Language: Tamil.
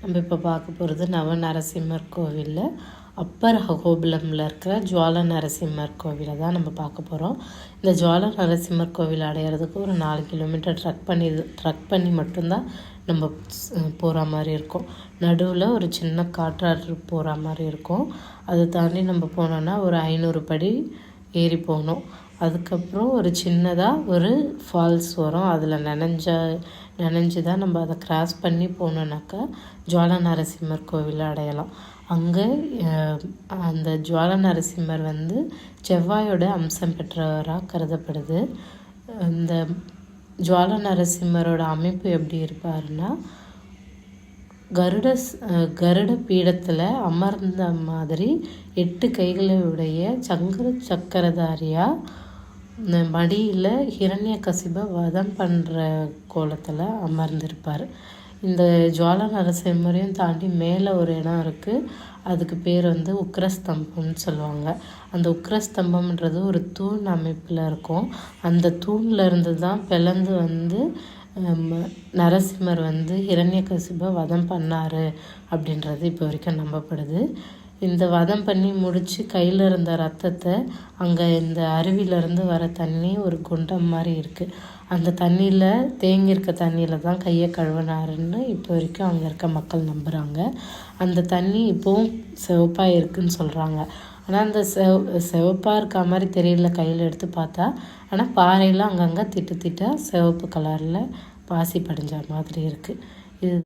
நம்ம இப்போ பார்க்க போகிறது நவ நரசிம்மர் கோவிலில் அப்பர் அகோபுலமில் இருக்கிற ஜுவால நரசிம்மர் கோவிலை தான் நம்ம பார்க்க போகிறோம் இந்த ஜுவால நரசிம்மர் கோவில் அடையிறதுக்கு ஒரு நாலு கிலோமீட்டர் ட்ரக் பண்ணி ட்ரக் பண்ணி மட்டும்தான் நம்ம போகிற மாதிரி இருக்கும். நடுவில் ஒரு சின்ன காற்றாறு போகிற மாதிரி இருக்கும். அதை தாண்டி நம்ம போனோன்னா ஒரு ஐநூறு படி ஏறி போகணும். அதுக்கப்புறம் ஒரு சின்னதாக ஒரு ஃபால்ஸ் வரும். அதில் நனைஞ்ச நனைஞ்சு தான் நம்ம அதை கிராஸ் பண்ணி போனோன்னாக்கா ஜுவால நரசிம்மர் கோவில் அடையலாம். அங்கே அந்த ஜுவால நரசிம்மர் வந்து செவ்வாயோட அம்சம் பெற்றவராக கருதப்படுது. இந்த ஜுவால நரசிம்மரோட அமைப்பு எப்படி இருப்பாருன்னா கருட கருட பீடத்தில் அமர்ந்த மாதிரி எட்டு கைகளுடைய சங்கர சக்கரதாரியாக மடியில் ஹிரண்ய கசிபை வதம் பண்ணுற கோலத்தில் அமர்ந்திருப்பார். இந்த ஜுவால நரசிம்மரையும் தாண்டி மேலே ஒரு இடம் இருக்குது அதுக்கு பேர் வந்து உக்ரஸ்தம்பம்னு சொல்லுவாங்க. அந்த உக்ரஸ்தம்பம்ன்றது ஒரு தூண் அமைப்பில் இருக்கும். அந்த தூணில் இருந்து தான் பிளந்து வந்து நரசிம்மர் வந்து ஹிரண்யகசிபை வதம் பண்ணார் அப்படின்றது இப்போ வரைக்கும் நம்பப்படுது. இந்த வதம் பண்ணி முடித்து கையில் இருந்த ரத்தத்தை அங்கே இந்த அருவியிலேருந்து வர தண்ணி ஒரு குண்டம் மாதிரி இருக்குது அந்த தண்ணியில் தேங்கியிருக்க தண்ணியில் தான் கையை கழுவினாருன்னு இப்போ வரைக்கும் அங்கே இருக்க மக்கள் நம்புகிறாங்க அந்த தண்ணி இப்போவும் சிவப்பாக இருக்குதுன்னு சொல்கிறாங்க ஆனால் அந்த செவ் சிவப்பாக இருக்க மாதிரி தெரியல கையில் எடுத்து பார்த்தா. ஆனால் பாறையில் அங்கங்கே திட்டு திட்டாக சிவப்பு கலரில் பாசி படிஞ்ச மாதிரி இருக்குது இது